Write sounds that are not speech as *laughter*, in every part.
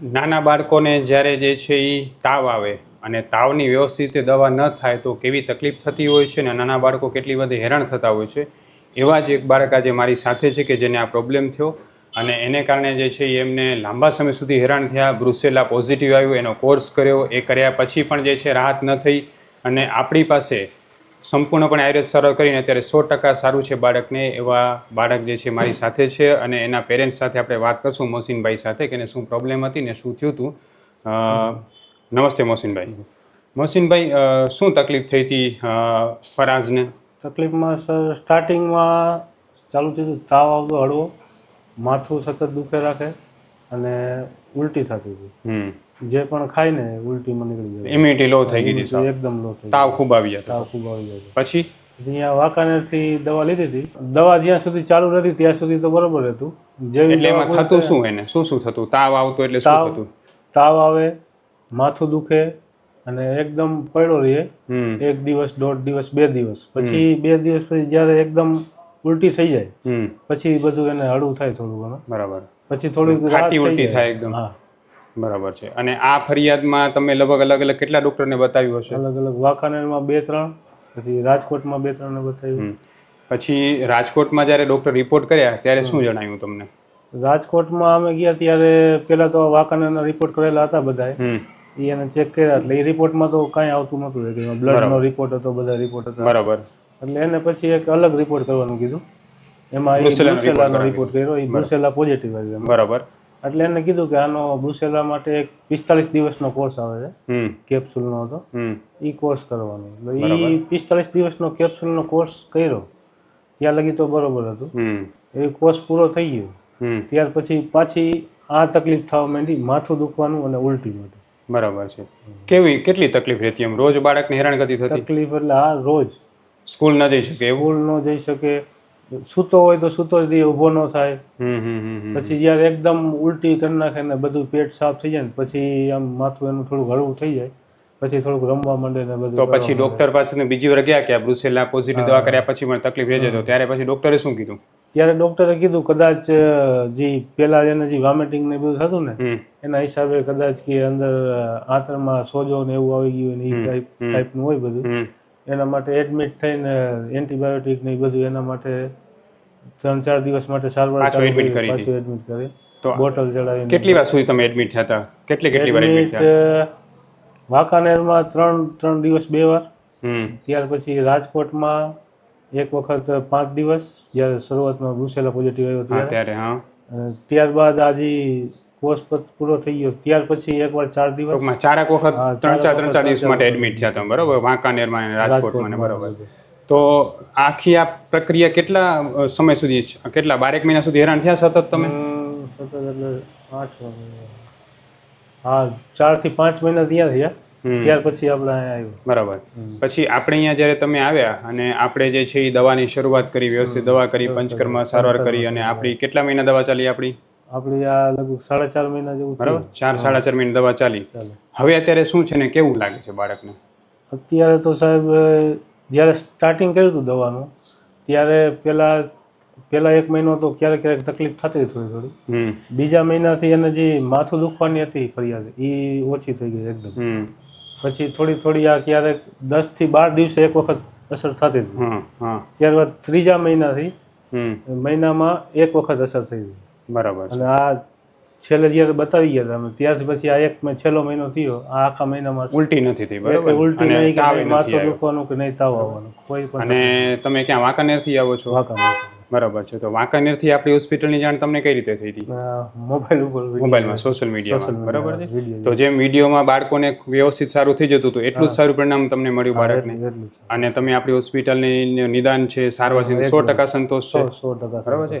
નાના બાળકોને જ્યારે જે છે એ તાવ આવે અને તાવની વ્યવસ્થિત રીતે દવા ન થાય તો કેવી તકલીફ થતી હોય છે અને નાના બાળકો કેટલી બધી હેરાન થતા હોય છે, એવા જ એક બાળક આજે મારી સાથે છે કે જેને આ પ્રોબ્લેમ થયો અને એને કારણે જે છે એ એમને લાંબા સમય સુધી હેરાન થયા બ્રુસેલા પોઝિટિવ આવ્યું, એનો કોર્સ કર્યો, એ કર્યા પછી પણ જે છે રાહત ન થઈ અને આપણી પાસે સંપૂર્ણપણે આયુર્વેદ સારવાર કરીને અત્યારે સો ટકા સારું છે બાળકને, એવા બાળક જે છે મારી સાથે છે અને એના પેરેન્ટ્સ સાથે આપણે વાત કરશું મોહસિનભાઈ સાથે કે એને શું પ્રોબ્લેમ હતી ને શું થયું હતું નમસ્તે મોહસિનભાઈ મોહસિનભાઈ શું તકલીફ થઈ હતી ફરાઝને? તકલીફમાં સર સ્ટાર્ટિંગમાં ચાલુ થયું તાવ આવતો હળવો, માથું સતત દુખે રાખે. અને ઉલટી થતી હતી. જે પણ ખાય ને ઉલટીમાં નીકળી જાય ઇમ્યુનિટી લો થઈ ગઈ હતી એકદમ લો થઈ તાવ ખૂબ આવી જતો. તાવ ખૂબ આવી જાય પછી? અહીંયા વાંકાનેરથી દવા લીધી હતી. દવા જ્યાં સુધી ચાલુ નથી ત્યાં સુધી તો બરોબર હતું. જેવી એટલે એમાં થતું શું એને? શું શું થતું? તાવ આવતો એટલે શું થતું? તાવ આવે માથું દુખે અને એકદમ પડ્યો રહે એક દિવસ દોઢ દિવસ બે દિવસ. પછી બે દિવસ પછી જ્યારે એકદમ ઉલટી થઈ જાય પછી બધું એને હળવું થાય થોડું ઘણું. બરાબર. પછી થોડીક રાહત ખાટી ઉલટી થાય એકદમ. હા. બરાબર છે. અને આ ફરિયાદમાં તમે લગભગ અલગ અલગ કેટલા ડોક્ટરને બતાવ્યું હશે? અલગ અલગ વાંકાનેરમાં બે ત્રણ પછી રાજકોટમાં બે ત્રણ બતાવ્યું. પછી રાજકોટમાં જ્યારે ડોક્ટર રિપોર્ટ કર્યા ત્યારે શું જણાવ્યું તમને? રાજકોટમાં અમે ગયા ત્યારે પહેલા તો વાંકાનેરના રિપોર્ટ કરેલા હતા બધાએ. એ એને ચેક કર્યા એટલે એ રિપોર્ટમાં તો કાંઈ આવતું નહોતું બ્લડનો રિપોર્ટ હતો બધા રિપોર્ટ હતા. બરાબર. એટલે એને પછી એક અલગ રિપોર્ટ કરવાનું કીધું. એમાં બ્રુસેલાનો રિપોર્ટ કર્યો એ બ્રુસેલા પોઝિટિવ આવ્યું બરાબર. એટલે એને કીધું કે આનો બ્રુસેલા માટે એક પિસ્તાલીસ દિવસનો કોર્સ આવે છે કેપ્સ્યુલનો હતો. એ કોર્સ કરવાનો. એટલે એ પિસ્તાલીસ દિવસનો કેપ્સ્યુલનો કોર્સ કર્યો. ત્યાં લગી તો બરોબર હતું. એ કોર્સ પૂરો થઈ ગયો. હમ. ત્યાર પછી પાછી આ તકલીફ થવા માંડી માથું દુખવાનું અને ઉલટી માટે બરાબર છે. કેવી કેટલી તકલીફ રહેતી એમ? રોજ બાળકને કરતી થતી? તકલીફ એટલે આ રોજ. સ્કૂલ ન જઈ શકે એવું? સ્કૂલ ન જઈ શકે સૂતો હોય તો સૂતો જ ઊભો ન થાય. પછી જ્યારે એકદમ ઉલટી કરી નાખે ને બધું પેટ સાફ થઈ જાય ને પછી આમ માથું એનું થોડું હળવું થઈ જાય પછી થોડુંક રમવા માંડે ને બધું તો પછી ડોક્ટર પાસે બીજી વાર ગયા કે આ બ્રુસેલા પોઝિટિવ દવા કર્યા પછી મને તકલીફ રહેજે તો? ત્યારે પછી ડોક્ટરે શું કીધું? ત્યારે ડોક્ટરે કીધું કદાચ જે પેલા એને જે વોમિટિંગ ને બધું થતું ને એના હિસાબે કદાચ કે અંદર આંતરમાં સોજો ને એવું આવી ગયું ને એ ટાઈપ ટાઈપનું હોય બધું. એના માટે એડમિટ થઈને એન્ટીબાયોટિક ને એ બધું એના માટે ત્રણ ચાર દિવસ માટે સારવાર પાછું કરી, એડમિટ કરી. તો બોટલ ચડાવી કેટલી વાર સુધી તમે એડમિટ થયા હતા? કેટલી કેટલી વાર એડમિટ થયા? વાંકાનેરમાં ત્રણ ત્રણ દિવસ બે વાર. ત્યાર પછી રાજકોટમાં એક વખત પાંચ દિવસ જ્યારે શરૂઆતમાં ગુસેલા પોઝિટિવ આવ્યો ત્યારે. ત્યારબાદ આજે કોર્સ પૂરો થઈ ગયો. ત્યાર પછી એકવાર ચાર દિવસ ચારક વખત ત્રણ ચાર ત્રણ ચાર દિવસ માટે એડમિટ થયા તમે બરોબર? વાંકાનેરમાં રાજકોટમાં બરોબર. તો આખી આ પ્રક્રિયા કેટલા સમય સુધી છે? કેટલા બારેક મહિના સુધી હેરાન થયા સતત તમે? સતત એટલે આઠ હા ચારથી પાંચ મહિના ત્યાં થયા. ત્યાર પછી આપણે આવ્યો. બરાબર. પછી આપણે અહીંયા જ્યારે તમે આવ્યા અને આપણે જે છે એ દવાની શરૂઆત કરી વ્યવસ્થિત દવા કરી પંચકર્મ સારવાર કરી અને આપણી કેટલા મહિના દવા ચાલી આપણી? આપણી આ લગભગ સાડા ચાર મહિના જેવું બરાબર? ચાર સાડા ચાર મહિના દવા ચાલી. હવે અત્યારે શું છે ને કેવું લાગે છે બાળકને? અત્યારે તો સાહેબ જ્યારે સ્ટાર્ટિંગ કર્યું હતું દવાનું ત્યારે પહેલાં પહેલા એક મહિનો તો ક્યારેક ક્યારેક તકલીફ થતી હતી થોડી થોડી. બીજા મહિનાથી એને જે માથું દુખવાની હતી ફરિયાદ એ ઓછી થઈ ગઈ એકદમ. હમ. પછી થોડી થોડી આ ક્યારેક દસથી બાર દિવસે એક વખત અસર થતી હતી. ત્યારબાદ ત્રીજા મહિનાથી હમ. મહિનામાં એક વખત અસર થઈ ગઈ. બરાબર અને આ છેલ્લે જ્યારે બતાવી ગયા હતા ત્યારથી પછી આ એક છેલ્લો મહિનો થયો આ આખા મહિનામાં ઉલટી નથી થઈ બરાબર? ઉલટી નહીં કે માથું દુખવાનું કે નહીં તાવ આવવાનું કોઈ પણ અને તમે ક્યાં વાંકાનેરથી આવો છો? વાંકાનેર. બરાબર છે. તો વાંકાનેરથી આપણી હોસ્પિટલની જાણ તમને કઈ રીતે થઈ હતી? મોબાઈલ ઉપર મોબાઈલમાં સોશિયલ મીડિયા મીડિયામાં બરાબર છે? તો જેમ વિડીયોમાં બાળકોને વ્યવસ્થિત સારું થઈ જતું હતું એટલું જ સારું પરિણામ તમને મળ્યું બાળકને. અને તમે આપણી હોસ્પિટલની નિદાન છે સારવાર છે સો ટકા સંતોષ છે. સો ટકા બરાબર છે?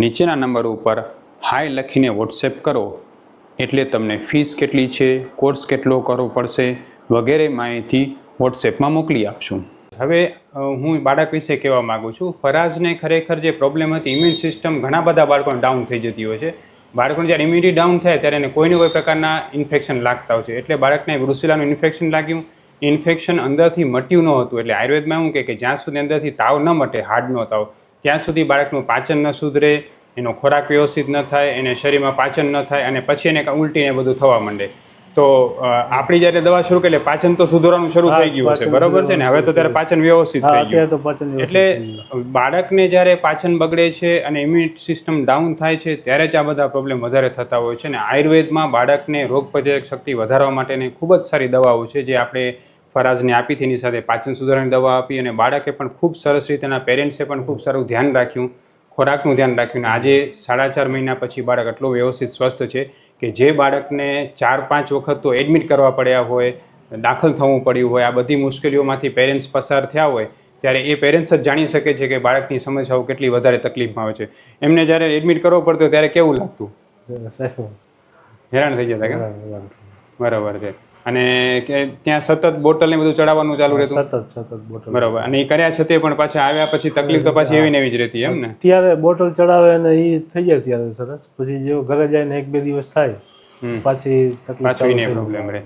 નીચેના નંબર ઉપર હાય લખીને વોટ્સએપ કરો. એટલે તમને ફીસ કેટલી છે કોર્સ કેટલો કરવો પડશે વગેરે માહિતી વોટ્સએપમાં મોકલી આપશું. હવે હું બાળક વિશે કહેવા માગું છું. ફરાજને ખરેખર જે પ્રોબ્લેમ હતી ઇમ્યુન સિસ્ટમ ઘણા બધા બાળકોને ડાઉન થઈ જતી હોય છે. બાળકોને જ્યારે ઇમ્યુનિટી ડાઉન થાય ત્યારે એને કોઈને કોઈ પ્રકારના ઇન્ફેક્શન લાગતા હોય છે. એટલે બાળકને બ્રુસેલાનું ઇન્ફેક્શન લાગ્યું. ઇન્ફેક્શન અંદરથી મટ્યું ન હતું. એટલે આયુર્વેદમાં એવું કે જ્યાં સુધી અંદરથી તાવ ન મટે હાર્ડનો તાવ. ત્યાં સુધી બાળકનું પાચન ન સુધરે એનો ખોરાક વ્યવસ્થિત ન થાય એને શરીરમાં પાચન ન થાય અને પછી એને ઉલટીને બધું થવા માંડે. તો આપણી જ્યારે દવા શરૂ કરી પાચન તો સુધરવાનું શરૂ થઈ ગયું છે બરોબર છે ને? હવે તો ત્યારે પાચન વ્યવસ્થિત થઈ ગયું. એટલે બાળકને જ્યારે પાચન બગડે છે અને ઇમ્યુનિટી સિસ્ટમ ડાઉન થાય છે ત્યારે જ આ બધા પ્રોબ્લેમ વધારે થતા હોય છે અને આયુર્વેદમાં બાળકને રોગ પ્રતિરોધક શક્તિ વધારવા માટેની ખૂબ જ સારી દવાઓ છે જે આપણે ફરાઝને આપી તેની સાથે પાચન સુધારાની દવા આપી અને બાળકે પણ ખૂબ સરસ રીતે એના પેરેન્ટ્સે પણ ખૂબ સારું ધ્યાન રાખ્યું ખોરાકનું ધ્યાન રાખ્યું અને આજે સાડા ચાર મહિના પછી બાળક એટલો વ્યવસ્થિત સ્વસ્થ છે કે જે બાળકને ચાર પાંચ વખત તો એડમિટ કરવા પડ્યા હોય દાખલ થવું પડ્યું હોય આ બધી મુશ્કેલીઓમાંથી પેરેન્ટ્સ પસાર થયા હોય ત્યારે એ પેરેન્ટ્સ જ જાણી શકે છે કે બાળકની સમસ્યાઓ કેટલી વધારે તકલીફમાં આવે છે. એમને જ્યારે એડમિટ કરવો પડતો ત્યારે કેવું લાગતું? હેરાન થઈ જતા કે. બરાબર છે. અને કે ત્યાં સતત બોટલ ને બધું ચડાવવાનું ચાલુ રહેતું? સતત સતત બોટલ. બરાબર. અને એ કર્યા છતાં પણ પાછા આવ્યા પછી તકલીફ તો પાછી એવી ને એવી જ રહેતી એમ ને? ત્યારે બોટલ ચડાવે અને એ થઈ જાય ત્યારે સરસ. પછી જો ઘરે જાય ને એક બે દિવસ થાય પાછી પાછું એને પ્રોબ્લેમ રહે.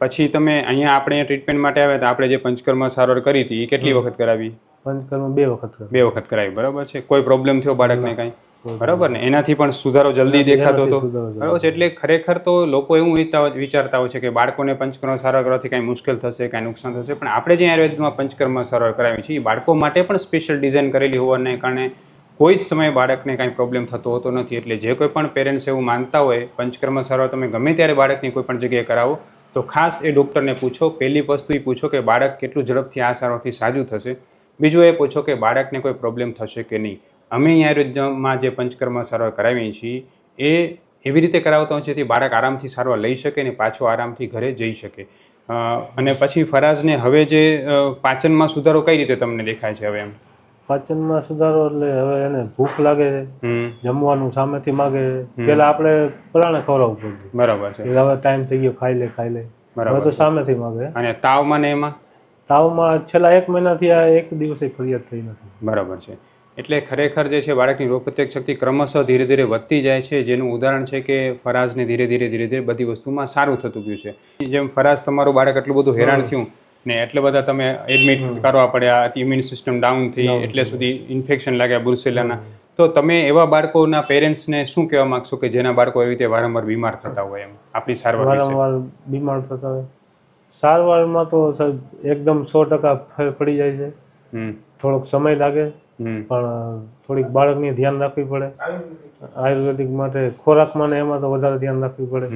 પછી તમે અહીંયા આપણે ટ્રીટમેન્ટ માટે આવ્યા હતા આપણે જે પંચકર્મ સારવાર કરી હતી એ કેટલી વખત કરાવી? પંચકર્મ બે વખત બે વખત કરાવી બરાબર છે? કોઈ પ્રોબ્લેમ થયો બાળકને કાંઈ? બરાબર. ને? એનાથી પણ સુધારો જલ્દી દેખાતો હતો. બરાબર છે? એટલે ખરેખર તો લોકો એવું વિચારતા હોય છે કે બાળકોને પંચકર્મ સારવાર કરવાથી કાંઈ મુશ્કેલ થશે કાંઈ નુકસાન થશે. પણ આપણે જે આયુર્વેદમાં પંચકર્મ સારવાર કરાવી છે એ બાળકો માટે પણ સ્પેશિયલ ડિઝાઇન કરેલી હોવાને કારણે કોઈ જ સમયે બાળકને કાંઈ પ્રોબ્લેમ થતો હોતો નથી. એટલે જે કોઈ પણ પેરેન્ટ્સ એવું માનતા હોય પંચકર્મ સારવાર તમે ગમે ત્યારે બાળકની કોઈ પણ જગ્યાએ કરાવો તો ખાસ એ ડૉક્ટરને પૂછો. પહેલી વસ્તુ એ પૂછો કે બાળક કેટલું ઝડપથી આ સારવારથી સાજું થશે. બીજું એ પૂછો કે બાળકને કોઈ પ્રોબ્લેમ થશે કે નહીં? અમે અહીં આયુર્વેદમાં જે પંચકર્મ સારવાર કરાવીએ છીએ એ એવી રીતે કરાવતા હોય છે જેથી બાળક આરામથી સારવાર લઈ શકે ને પાછો આરામથી ઘરે જઈ શકે. અને પછી ફરાજને હવે જે પાચનમાં સુધારો કઈ રીતે તમને દેખાય છે હવે એમ? પાચનમાં સુધારો એટલે હવે એને ભૂખ લાગે જમવાનું સામેથી માગે. પેલા આપણે પરાણે ખવડાવવું પડતું. બરાબર છે. હવે ટાઈમ થઈ ગયો ખાઈ લે ખાઈ લે. બરાબર તો સામેથી માગે. અને તાવમાં ને એમાં? તાવમાં છેલ્લા એક મહિનાથી આ એક દિવસે ફરિયાદ થઈ નથી. બરાબર છે. એટલે ખરેખર જે છે બાળકની રોગપ્રતિરક્ષ શક્તિ ક્રમશઃ ધીરે ધીરે વધતી જાય છે. જેનું ઉદાહરણ છે કે ફરાઝને ધીરે ધીરે ધીરે ધીરે બધી વસ્તુમાં સારું થતું ગયું છે. જેમ ફરાઝ તમારું બાળક એટલું બધું હેરાન થયું ને એટલે બધા તમે એડમિટ કરવા પડ્યા ઇમ્યુન સિસ્ટમ ડાઉન થઈ એટલે સુધી ઇન્ફેક્શન લાગ્યા બુરસેલાના તો તમે એવા બાળકોના પેરેન્ટ્સને શું કહેવા માંગશો કે જેના બાળકો એવી રીતે વારંવાર બીમાર થતા હોય એમ? આપણી સારવાર વારંવાર બીમાર થતા હોય. સારવારમાં તો સર એકદમ સો ટકા પડી જાય છે. થોડોક સમય લાગે. પણ થોડીક બાળકને ધ્યાન રાખવી પડે. આયુર્વેદિક માટે ખોરાકમાં ને એમાં તો વધારે ધ્યાન રાખવી પડે.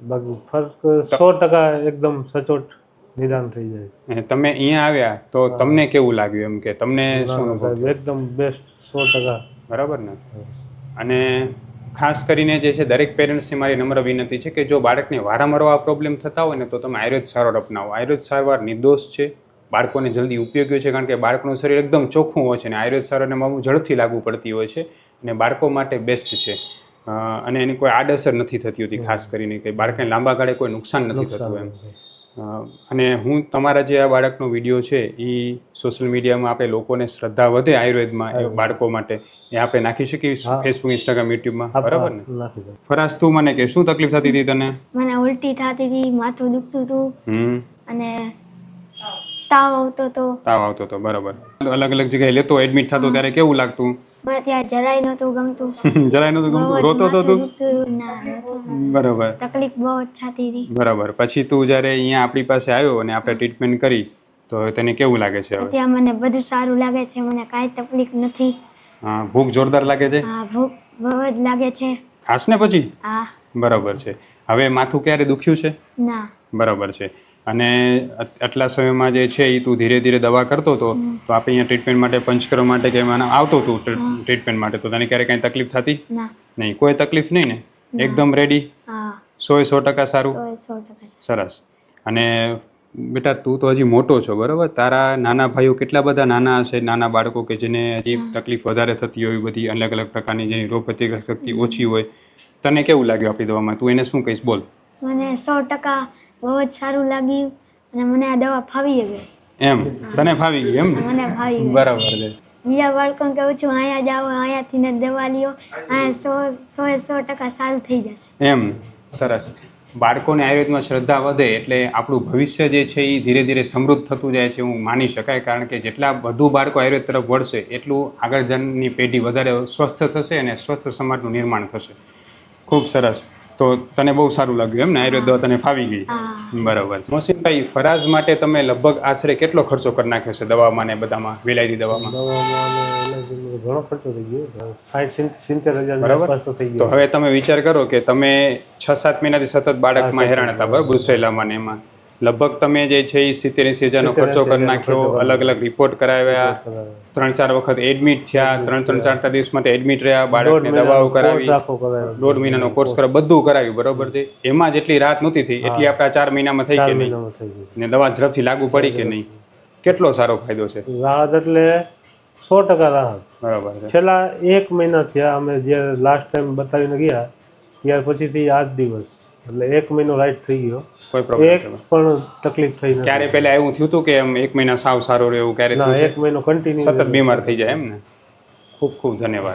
બાકી ફર્ક સો ટકા એકદમ સચોટ નિદાન થઈ જાય. તમે અહીંયા આવ્યા તો તમને કેવું લાગ્યું એમ કે? તમને શું એકદમ બેસ્ટ સો ટકા. બરાબર ને? અને ખાસ કરીને જે છે દરેક પેરેન્ટ્સની મારી નમ્ર વિનંતી છે કે જો બાળકને વારંવાર આ પ્રોબ્લેમ થતા હોય ને તો તમે આયુર્વેદ સારવાર અપનાવો. આયુર્વેદ સારવાર નિર્દોષ છે. બાળકોને જલ્દી ઉપયોગી છે કારણ કે બાળકનું શરીર એકદમ ચોખ્ખું હોય છે અને આયુર્વેદ સારવારને બહુ ઝડપથી લાગુ પડતી હોય છે અને બાળકો માટે બેસ્ટ છે. અને એની કોઈ આડઅસર નથી થતી હોતી ખાસ કરીને કે બાળકને લાંબા ગાળે કોઈ નુકસાન નથી થતું એમ. અને હું તમારા જે આ બાળકનો વીડિયો છે એ સોશિયલ મીડિયામાં આપણે લોકોને શ્રદ્ધા વધે આયુર્વેદમાં એ બાળકો માટે એ આપણે નાખી શકીએ ફેસબુક ઇન્સ્ટાગ્રામ યુટ્યુબમાં બરાબર ને? ફરાસ તું મને કે શું તકલીફ થતી હતી તને? મને ઉલટી થતી હતી માથું દુખતું હતું. અને તાવ આવતો હતો તાવ આવતો હતો બરાબર. અલગ અલગ જગ્યાએ લેતો એડમિટ થતો ત્યારે કેવું લાગતું? મને ત્યાં જરાય નહોતું ગમતું. *laughs* જરાય નતું ગમતું? રોતો તો તું? નહોતું. બરાબર. તકલીફ બહુ છાતી હતી. બરાબર. પછી તું જ્યારે અહીંયા આપણી પાસે આવ્યો અને આપણે ટ્રીટમેન્ટ કરી તો તને કેવું લાગે છે હવે? ત્યાં મને બધું સારું લાગે છે મને કાંઈ તકલીફ નથી. હા, ભૂખ જોરદાર લાગે છે? હા ભૂખ બહુ જ લાગે છે. ખાસ ને પછી? હા. બરાબર છે. હવે માથું ક્યારે દુખ્યું છે? ના. બરાબર છે. અને આટલા સમયમાં જે છે એ તું ધીરે ધીરે દવા કરતો હતો તો આપણે અહીંયા ટ્રીટમેન્ટ માટે પંચકર્મ માટે કે એમાં આવતો હતું ટ્રીટમેન્ટ માટે તો તને ક્યારે કાંઈ તકલીફ થતી? નહીં કોઈ તકલીફ નહીં ને? એકદમ રેડી સો સો ટકા સારું. સરસ. અને બેટા તું તો હજી મોટો છો બરાબર? તારા નાના ભાઈઓ કેટલા બધા નાના હશે નાના બાળકો કે જેને હજી તકલીફ વધારે થતી હોય બધી અલગ અલગ પ્રકારની જેની રોગ પ્રતિકારક શક્તિ ઓછી હોય તને કેવું લાગ્યું આપણી દવામાં? તું એને શું કહીશ? બોલ. મને સો ટકા બહુ જ સારું લાગ્યું અને મને આ દવા ફાવી ગઈ. એમ? તને ફાવી ગઈ એમ? મને ફાવી ગઈ. બરાબર છે. બીજા બાળકોને કહું છું અહીંયા જાઓ અહીંયાથી ને દવા લ્યો. અહીંયા સો સો સો ટકા સારું થઈ જશે. એમ? સરસ. બાળકોને આયુર્વેદમાં શ્રદ્ધા વધે એટલે આપણું ભવિષ્ય જે છે એ ધીરે ધીરે સમૃદ્ધ થતું જાય છે હું માની શકાય કારણ કે જેટલા વધુ બાળકો આયુર્વેદ તરફ વળશે એટલું આગળ જનની પેઢી વધારે સ્વસ્થ થશે અને સ્વસ્થ સમાજનું નિર્માણ થશે. ખૂબ સરસ. તો તને બહુ સારું લાગ્યું એમ ને? આયુર્વેદ દવા તને ફાવી ગઈ. બરાબર. મોહસિનભાઈ ફરાજ માટે તમે લગભગ આશરે કેટલો ખર્ચો કરી નાખ્યો છે દવામાં ને બધામાં વિલાયતી દવામાં? દવામાં ઘણો ખર્ચો થઈ ગયો. સાઠ સિત્તેર હજાર બરાબર. તો થઈ ગયો. હવે તમે વિચાર કરો કે તમે છ સાત મહિનાથી સતત બાળકમાં હેરાન હતા બરાબર? બ્રુસેલામાં ને એમાં. લગભગ તમે જે છે એ સિત્તેર એસી હજારનો ખર્ચો કરી નાખ્યો અલગ અલગ રિપોર્ટ કરાવ્યા. ત્રણ ચાર વખત એડમિટ થયા ત્રણ ત્રણ ચાર ચાર દિવસ માટે એડમિટ રહ્યા બાળકને દવાઓ કરાવી. દોઢ મહિનાનો કોર્સ કરાવ બધું કરાવ્યું બરોબર છે? એમાં જેટલી રાહત નહોતી થઈ એટલી આપણા ચાર મહિનામાં થઈ કે નહીં? ને દવા ઝડપથી લાગુ પડી કે નહીં? કેટલો સારો ફાયદો છે? રાહત એટલે સો ટકા રાહત. બરાબર છેલ્લા એક મહિના થયા અમે જ્યારે લાસ્ટ ટાઈમ બતાવીને ગયા ત્યાર પછીથી આજ દિવસ. એટલે એક મહિનો રાઈટ થઈ ગયો. કોઈ પ્રોબ્લેમ એક પણ તકલીફ થઈ નથી. ક્યારે પહેલા એવું થયું હતું કે એમ એક મહિના સાવ સારો રહ્યું ક્યારે થયું એક મહિનો કન્ટિન્યુ સતત બીમાર થઈ જાય એમ ને? ખૂબ ખૂબ ધન્યવાદ.